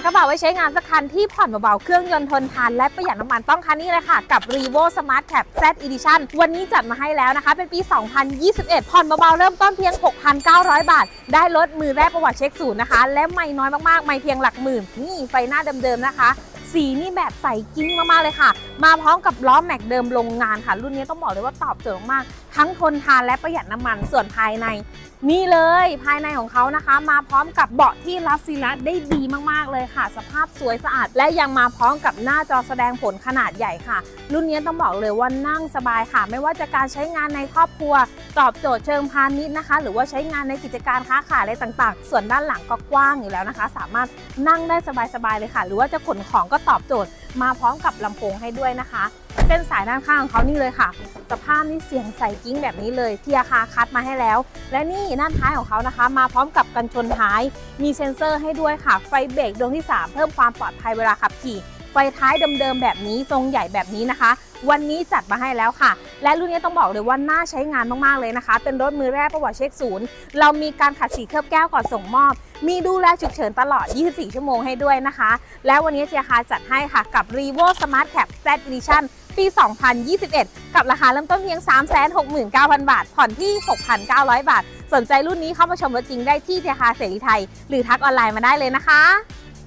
ากระบะไว้ใช้งานสักคันที่ผ่อนเบาๆ เครื่องยนต์ทนทานและประหยัดน้ำมันต้องคันนี้เลยค่ะ กับ r e v o Smart Cap Z Edition วันนี้จัดมาให้แล้วนะคะ เป็นปี 2021 ผ่อนเบาๆ เริ่มต้นเพียง 6,900 บาท ได้ลดมือแรกประวัติเช็คศูนย์นะคะ และไม่น้อยมากๆ ไม่เพียงหลักหมื่นนี่ไฟหน้าเดิมๆนะคะ สีนี่แบบใสกิ้งมากๆเลยค่ะ มาพร้อมกับล้อแม็กเดิมโรงงานค่ะ รุ่นนี้ต้องบอกเลยว่าตอบโจทย์มากทั้งทนทานและประหยัดน้ำมันส่วนภายใน นี่เลยภายในของเขานะคะ มาพร้อมกับเบาะที่รับซีลัสได้ดีมากๆเลยค่ะ สภาพสวยสะอาด และยังมาพร้อมกับหน้าจอแสดงผลขนาดใหญ่ค่ะ รุ่นนี้ต้องบอกเลยว่านั่งสบายค่ะ ไม่ว่าจะการใช้งานในครอบครัว ตอบโจทย์เชิงพาณิชย์นะคะ หรือว่าใช้งานในกิจการค้าขายอะไรต่าง ๆ ส่วนด้านหลังก็กว้างอยู่แล้วนะคะ สามารถนั่งได้สบายๆเลยค่ะ หรือว่าจะขนของก็ตอบโจทย์มาพร้อมกับลำโพงให้ด้วยนะคะเส้นสายด้านข้างของเขานี่เลยค่ะ สภาพนี่เสียงใสกิ้งแบบนี้เลยที่อาคาคัดมาให้แล้ว และนี่ด้านท้ายของเขานะคะ มาพร้อมกับกันชนท้าย มีเซ็นเซอร์ให้ด้วยค่ะ ไฟเบรกดวงที่ 3 เพิ่มความปลอดภัยเวลาขับขี่ ไฟท้ายเดิมๆแบบนี้ทรงใหญ่แบบนี้นะคะ วันนี้จัดมาให้แล้วค่ะ และรุ่นนี้ต้องบอกเลยว่าน่าใช้งานมากๆเลยนะคะ เป็นรถมือแรกประวัติเช็คศูนย์เรามีการขัดสีเคลือบแก้วก่อนส่งมอบ มีดูแลฉุกเฉินตลอด 24 ชั่วโมงให้ด้วยนะคะ และวันนี้เจียคาจัดให้ค่ะกับ r e v o Smart Cap Z Edition ปี 2021 กับราคาเริ่มต้นเพียง 369,000 บาท ผ่อนที่ 6,900 บาท สนใจรุ่นนี้เข้ามาชมรถจริงได้ที่เจียคาเสรีไทย หรือทักออนไลน์มาได้เลยนะคะ